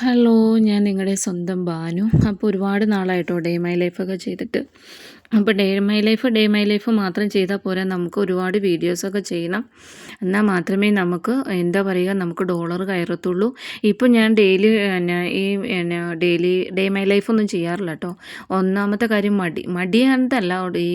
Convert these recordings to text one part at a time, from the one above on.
Hello ഞാൻ നിങ്ങളുടെ സ്വന്തം ബാനു. അപ്പോൾ ഒരുപാട് നാളായിട്ടോ ഡേ മൈ ലൈഫൊക്കെ ചെയ്തിട്ട്. അപ്പോൾ day my life day my life മാത്രം ചെയ്താൽ പോരാ. നമുക്ക് ഒരുപാട് വീഡിയോസൊക്കെ ചെയ്യണം. എന്നാൽ മാത്രമേ നമുക്ക് എന്താ പറയുക നമുക്ക് ഡോളർ കയറത്തുള്ളൂ. ഇപ്പോൾ ഞാൻ ഡെയിലി ഈ ഡെയിലി ഡേ മൈ ലൈഫൊന്നും ചെയ്യാറില്ല കേട്ടോ ഒന്നാമത്തെ കാര്യം മടി. മടിയാണെന്നല്ല ഈ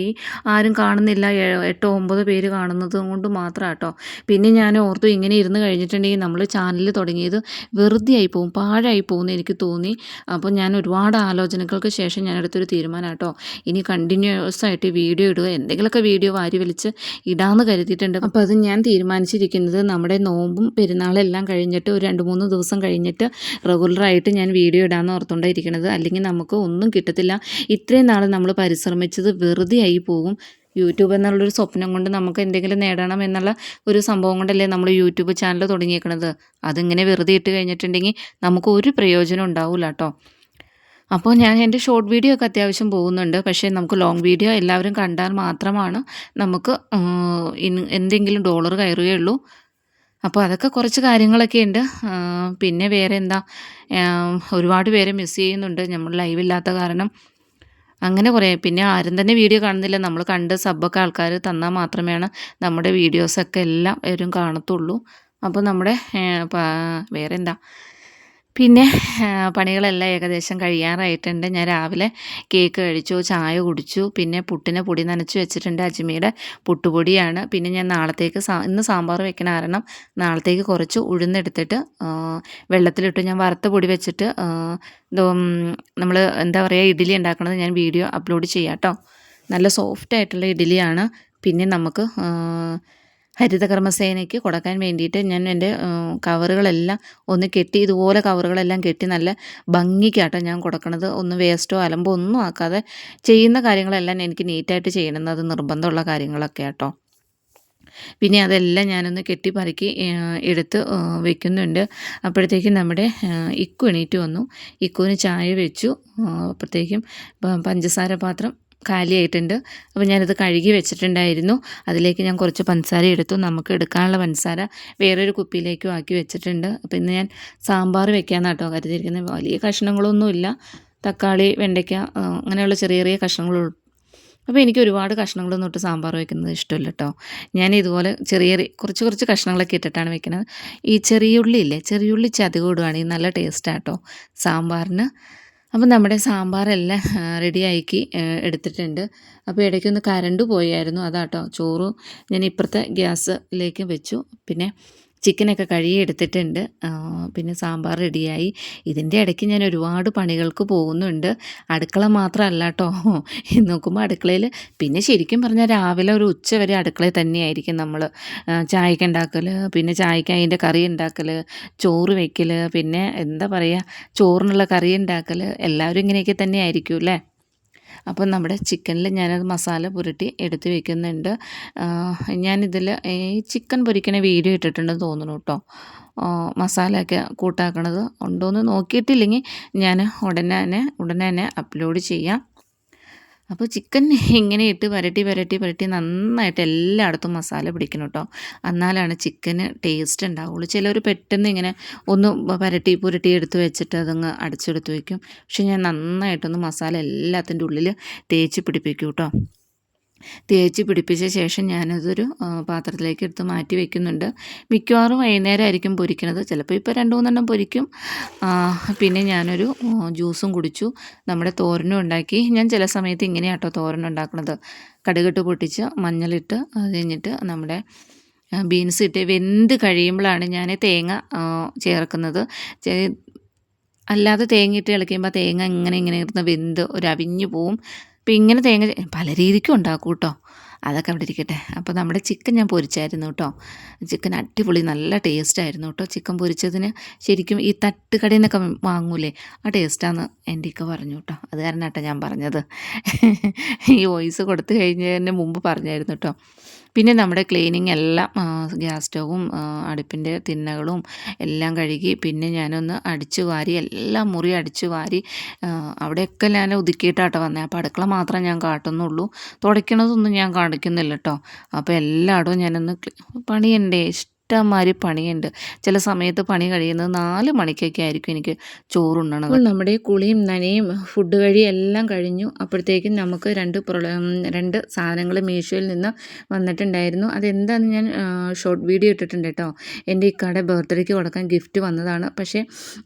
ആരും കാണുന്നില്ല. എട്ടോ ഒമ്പത് പേര് കാണുന്നത് കൊണ്ട് മാത്രം കേട്ടോ പിന്നെ ഞാൻ ഓർത്തു ഇങ്ങനെ ഇരുന്ന് കഴിഞ്ഞിട്ടുണ്ടെങ്കിൽ നമ്മൾ ചാനൽ തുടങ്ങിയത് വെറുതെ ആയി പോകും പാഴായി പോകുമെന്ന് എനിക്ക് തോന്നി. അപ്പോൾ ഞാൻ ഒരുപാട് ആലോചനകൾക്ക് ശേഷം ഞാൻ എടുത്തൊരു തീരുമാനം കേട്ടോ ഇനി കണ്ടിന്യൂ കണ്ടിന്യൂസ് ആയിട്ട് വീഡിയോ ഇടുക എന്തെങ്കിലുമൊക്കെ വീഡിയോ വാരി വലിച്ച് ഇടാമെന്ന് കരുതിയിട്ടുണ്ട്. അപ്പോൾ അത് ഞാൻ തീരുമാനിച്ചിരിക്കുന്നത് നമ്മുടെ നോമ്പും പെരുന്നാളെല്ലാം കഴിഞ്ഞിട്ട് ഒരു രണ്ട് മൂന്ന് ദിവസം കഴിഞ്ഞിട്ട് റെഗുലറായിട്ട് ഞാൻ വീഡിയോ ഇടാമെന്ന് ഓർത്തുകൊണ്ടിരിക്കുന്നത് അല്ലെങ്കിൽ നമുക്ക് ഒന്നും കിട്ടത്തില്ല. ഇത്രയും നാൾ നമ്മൾ പരിശ്രമിച്ചത് ആയി പോകും. യൂട്യൂബ് എന്നുള്ളൊരു സ്വപ്നം കൊണ്ട് നമുക്ക് എന്തെങ്കിലും നേടണം എന്നുള്ള ഒരു സംഭവം കൊണ്ടല്ലേ നമ്മൾ യൂട്യൂബ് ചാനൽ തുടങ്ങിയേക്കണത്. അതിങ്ങനെ വെറുതെ ഇട്ട് കഴിഞ്ഞിട്ടുണ്ടെങ്കിൽ നമുക്ക് ഒരു പ്രയോജനം ഉണ്ടാവില്ല കേട്ടോ അപ്പോൾ ഞാൻ എന്റെ ഷോർട്ട് വീഡിയോ ഒക്കെ അത്യാവശ്യം പോകുന്നുണ്ട്. പക്ഷേ നമുക്ക് ലോങ് വീഡിയോ എല്ലാവരും കണ്ടാൽ മാത്രമാണ് നമുക്ക് എന്തെങ്കിലും ഡോളർ കയറുകയുള്ളൂ. അപ്പോൾ അതൊക്കെ കുറച്ച് കാര്യങ്ങളൊക്കെ ഉണ്ട്. പിന്നെ വേറെ എന്താ ഒരുപാട് പേരെ മിസ് ചെയ്യുന്നുണ്ട്. നമ്മൾ ലൈവ് ഇല്ലാത്ത കാരണം അങ്ങനെ കുറേ. പിന്നെ ആരും തന്നെ വീഡിയോ കാണുന്നില്ല. നമ്മൾ കണ്ട് സബ്ബൊക്കെ ആൾക്കാർ തന്നാൽ മാത്രമേ നമ്മുടെ വീഡിയോസൊക്കെ എല്ലാം വരും കാണത്തുള്ളൂ. അപ്പോൾ നമ്മുടെ വേറെ എന്താ പിന്നെ പണികളെല്ലാം ഏകദേശം കഴിയാറായിട്ടുണ്ട്. ഞാൻ രാവിലെ കേക്ക് കഴിച്ചു ചായ കുടിച്ചു. പിന്നെ പുട്ടിനെ പൊടി നനച്ച് വെച്ചിട്ടുണ്ട് അജ്മിയുടെ പുട്ടുപൊടിയാണ്. പിന്നെ ഞാൻ നാളത്തേക്ക് ഇന്ന് സാമ്പാർ വെക്കണ കാരണം നാളത്തേക്ക് കുറച്ച് ഉഴുന്നെടുത്തിട്ട് വെള്ളത്തിലിട്ട് ഞാൻ വറുത്ത പൊടി വെച്ചിട്ട് നമ്മൾ എന്താ പറയുക ഇഡ്ഡലി ഉണ്ടാക്കണത് ഞാൻ വീഡിയോ അപ്ലോഡ് ചെയ്യാം കേട്ടോ നല്ല സോഫ്റ്റ് ആയിട്ടുള്ള ഇഡ്ഡലിയാണ്. പിന്നെ നമുക്ക് ഹരിതകർമ്മസേനയ്ക്ക് കൊടുക്കാൻ വേണ്ടിയിട്ട് ഞാൻ എന്റെ കവറുകളെല്ലാം ഒന്ന് കെട്ടി ഇതുപോലെ കവറുകളെല്ലാം കെട്ടി നല്ല ഭംഗിക്കാട്ടോ ഞാൻ കൊടുക്കണത്. ഒന്ന് വേസ്റ്റോ അലമ്പോ ഒന്നും ആക്കാതെ ചെയ്യുന്ന കാര്യങ്ങളെല്ലാം എനിക്ക് നീറ്റായിട്ട് ചെയ്യണമെന്ന് അത് നിർബന്ധമുള്ള കാര്യങ്ങളൊക്കെ ആട്ടോ. പിന്നെ അതെല്ലാം ഞാനൊന്ന് കെട്ടി എടുത്ത് വെക്കുന്നുണ്ട്. അപ്പോഴത്തേക്കും നമ്മുടെ ഇക്കു എണീറ്റ് വന്നു. ഇക്കുവിന് ചായ വെച്ചു. അപ്പോഴത്തേക്കും പഞ്ചസാര പാത്രം കാലിയായിട്ടുണ്ട്. അപ്പോൾ ഞാനത് കഴുകി വെച്ചിട്ടുണ്ടായിരുന്നു. അതിലേക്ക് ഞാൻ കുറച്ച് പഞ്ചസാര എടുത്തു. നമുക്ക് എടുക്കാനുള്ള പഞ്ചസാര വേറൊരു കുപ്പിയിലേക്കും ആക്കി വെച്ചിട്ടുണ്ട്. അപ്പോൾ ഇന്ന് ഞാൻ സാമ്പാർ വെക്കാമെന്നാണ് കേട്ടോ കരുതിയിരിക്കുന്നത്. വലിയ കഷ്ണങ്ങളൊന്നുമില്ല. തക്കാളി വെണ്ടയ്ക്ക അങ്ങനെയുള്ള ചെറിയ ചെറിയ കഷ്ണങ്ങളുള്ളൂ. അപ്പോൾ എനിക്ക് ഒരുപാട് കഷ്ണങ്ങളൊന്നും ഇട്ട് സാമ്പാർ വെക്കുന്നത് ഇഷ്ടമല്ല കേട്ടോ. ഞാൻ ഇതുപോലെ ചെറിയ ചെറിയ കുറച്ച് കുറച്ച് കഷ്ണങ്ങളൊക്കെ ഇട്ടിട്ടാണ് വെക്കുന്നത്. ഈ ചെറിയ ഉള്ളി ഇല്ലേ? ചെറിയ ഉള്ളി ചതുക് ഇടുവാണെങ്കിൽ നല്ല ടേസ്റ്റാട്ടോ സാമ്പാറിന്. അപ്പം നമ്മുടെ സാമ്പാറെല്ലാം റെഡിയാക്കി എടുത്തിട്ടുണ്ട്. അപ്പോൾ ഇടയ്ക്കൊന്ന് കരണ്ട് പോയായിരുന്നു. അതാട്ടോ ചോറ്. ഞാൻ ഇപ്പുറത്തെ ഗ്യാസിലേക്ക് വെച്ചു. പിന്നെ ചിക്കനൊക്കെ കഴുകി എടുത്തിട്ടുണ്ട്. പിന്നെ സാമ്പാർ റെഡിയായി. ഇതിന്റെ ഇടയ്ക്ക് ഞാൻ ഒരുപാട് പണികൾക്ക് പോകുന്നുണ്ട്. അടുക്കള മാത്രമല്ല കേട്ടോ നോക്കുമ്പോൾ അടുക്കളയിൽ പിന്നെ ശരിക്കും പറഞ്ഞാൽ രാവിലെ ഒരു ഉച്ച വരെ അടുക്കളയിൽ തന്നെയായിരിക്കും നമ്മൾ ചായക്ക് ഉണ്ടാക്കൽ പിന്നെ ചായക്ക് അതിന്റെ കറി ഉണ്ടാക്കൽ ചോറ് വയ്ക്കൽ പിന്നെ എന്താ പറയുക ചോറിനുള്ള കറി ഉണ്ടാക്കൽ എല്ലാവരും ഇങ്ങനെയൊക്കെ തന്നെ ആയിരിക്കും അല്ലേ അപ്പം നമ്മുടെ ചിക്കനിൽ ഞാനത് മസാല പുരട്ടി എടുത്ത് വെക്കുന്നുണ്ട്. ഞാനിതിൽ ഈ ചിക്കൻ പൊരിക്കണ വീഡിയോ ഇട്ടിട്ടുണ്ടെന്ന് തോന്നുന്നു കേട്ടോ. മസാലയൊക്കെ കൂട്ടാക്കണത് ഉണ്ടോയെന്ന് നോക്കിയിട്ടില്ലെങ്കിൽ ഞാൻ ഉടനെ തന്നെ ഉടനെ തന്നെ അപ്ലോഡ് ചെയ്യാം. അപ്പോൾ ചിക്കൻ ഇങ്ങനെ ഇട്ട് വരട്ടി വരട്ടി വരട്ടി നന്നായിട്ട് എല്ലായിടത്തും മസാല പിടിക്കണം കേട്ടോ എന്നാലാണ് ചിക്കന് ടേസ്റ്റ് ഉണ്ടാവുള്ളൂ. ചിലർ പെട്ടെന്ന് ഇങ്ങനെ ഒന്ന് വരട്ടി പുരട്ടി എടുത്ത് വെച്ചിട്ട് അതങ്ങ് അടച്ചെടുത്ത് വയ്ക്കും പക്ഷെ ഞാൻ നന്നായിട്ടൊന്ന് മസാല എല്ലാത്തിന്റെ ഉള്ളിൽ തേച്ച് പിടിപ്പിക്കും കേട്ടോ തേച്ച് പിടിപ്പിച്ച ശേഷം ഞാനതൊരു പാത്രത്തിലേക്ക് എടുത്ത് മാറ്റി വെക്കുന്നുണ്ട്. മിക്കവാറും വൈകുന്നേരം ആയിരിക്കും പൊരിക്കുന്നത്. ചിലപ്പോൾ ഇപ്പോൾ രണ്ട് മൂന്നെണ്ണം പൊരിക്കും. പിന്നെ ഞാനൊരു ജ്യൂസും കുടിച്ചു. നമ്മുടെ തോരനും ഉണ്ടാക്കി. ഞാൻ ചില സമയത്ത് ഇങ്ങനെയാട്ടോ തോരൻ ഉണ്ടാക്കുന്നത്. കടുകിട്ട് പൊട്ടിച്ച് മഞ്ഞളിട്ട് അത് കഴിഞ്ഞിട്ട് നമ്മുടെ ബീൻസ് ഇട്ട് വെന്ത് കഴിയുമ്പോഴാണ് ഞാൻ തേങ്ങ ചേർക്കുന്നത്. അല്ലാതെ തേങ്ങ ഇട്ട് ഇളക്കുമ്പോൾ തേങ്ങ ഇങ്ങനെ ഇങ്ങനെ ഇരുന്ന് വെന്ത് ഒരു അവിഞ്ഞു പോവും. അപ്പോൾ ഇങ്ങനെ തേങ്ങ പല രീതിക്കും ഉണ്ടാക്കും കേട്ടോ അതൊക്കെ അവിടെ ഇരിക്കട്ടെ. അപ്പോൾ നമ്മുടെ ചിക്കൻ ഞാൻ പൊരിച്ചായിരുന്നു കേട്ടോ ചിക്കൻ അടിപൊളി നല്ല ടേസ്റ്റായിരുന്നു കേട്ടോ ചിക്കൻ പൊരിച്ചതിന് ശരിക്കും ഈ തട്ടുകടയിൽ നിന്നൊക്കെ വാങ്ങൂലേ ആ ടേസ്റ്റാന്ന് എന്റെ ഒക്കെ പറഞ്ഞു കേട്ടോ അത് കാരണം കേട്ടോ ഞാൻ പറഞ്ഞത്. ഈ വോയിസ് കൊടുത്തു കഴിഞ്ഞതിന് മുമ്പ് പറഞ്ഞായിരുന്നു കേട്ടോ പിന്നെ നമ്മുടെ ക്ലീനിങ് എല്ലാം ഗ്യാസ് സ്റ്റൗവും അടുപ്പിന്റെ തിന്നകളും എല്ലാം കഴുകി പിന്നെ ഞാനൊന്ന് അടിച്ചു വാരി എല്ലാം മുറി അടിച്ചു വാരി അവിടെയൊക്കെ ഞാൻ ഒതുക്കിയിട്ടാട്ടോ വന്നത് അപ്പോൾ അടുക്കള മാത്രം ഞാൻ കാട്ടുന്നുള്ളൂ. തുടയ്ക്കണതൊന്നും ഞാൻ കാണിക്കുന്നില്ല കേട്ടോ അപ്പോൾ എല്ലായിടവും ഞാനൊന്ന് പണിയണ്ടേ ഇഷ്ടംമാതിരി പണിയുണ്ട്. ചില സമയത്ത് പണി കഴിയുന്നത് നാല് മണിക്കൊക്കെ ആയിരിക്കും എനിക്ക് ചോറുണ്ണണത്. അപ്പോൾ നമ്മുടെ കുളിയും നനയും ഫുഡ് കഴിയും എല്ലാം കഴിഞ്ഞു. അപ്പോഴത്തേക്കും നമുക്ക് രണ്ട് രണ്ട് സാധനങ്ങൾ മീഷോയിൽ നിന്ന് വന്നിട്ടുണ്ടായിരുന്നു. അതെന്താണെന്ന് ഞാൻ ഷോർട്ട് വീഡിയോ ഇട്ടിട്ടുണ്ട് കേട്ടോ. എന്റെ കട ബർത്ത്ഡേക്ക് കൊടുക്കാൻ ഗിഫ്റ്റ് വന്നതാണ്. പക്ഷേ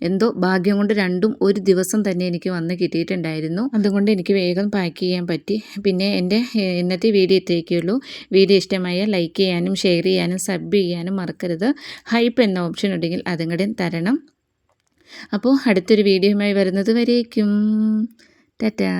എന്തോ ഭാഗ്യം കൊണ്ട് രണ്ടും ഒരു ദിവസം തന്നെ എനിക്ക് വന്ന് കിട്ടിയിട്ടുണ്ടായിരുന്നു. അതുകൊണ്ട് എനിക്ക് വേഗം പാക്ക് ചെയ്യാൻ പറ്റി. പിന്നെ എന്റെ ഇന്നത്തെ വീഡിയോ ഇത്രയൊക്കെയുള്ളൂ വീഡിയോ ഇഷ്ടമായ ലൈക്ക് ചെയ്യാനും ഷെയർ ചെയ്യാനും സബ് ചെയ്യാനും മറക്കരുത്. ഹൈപ്പ് എന്ന ഓപ്ഷൻ ഉണ്ടെങ്കിൽ അതും കൂടെ തരണം. അപ്പോൾ അടുത്തൊരു വീഡിയോയുമായി വരുന്നത് വരേക്കും. ടാറ്റാ.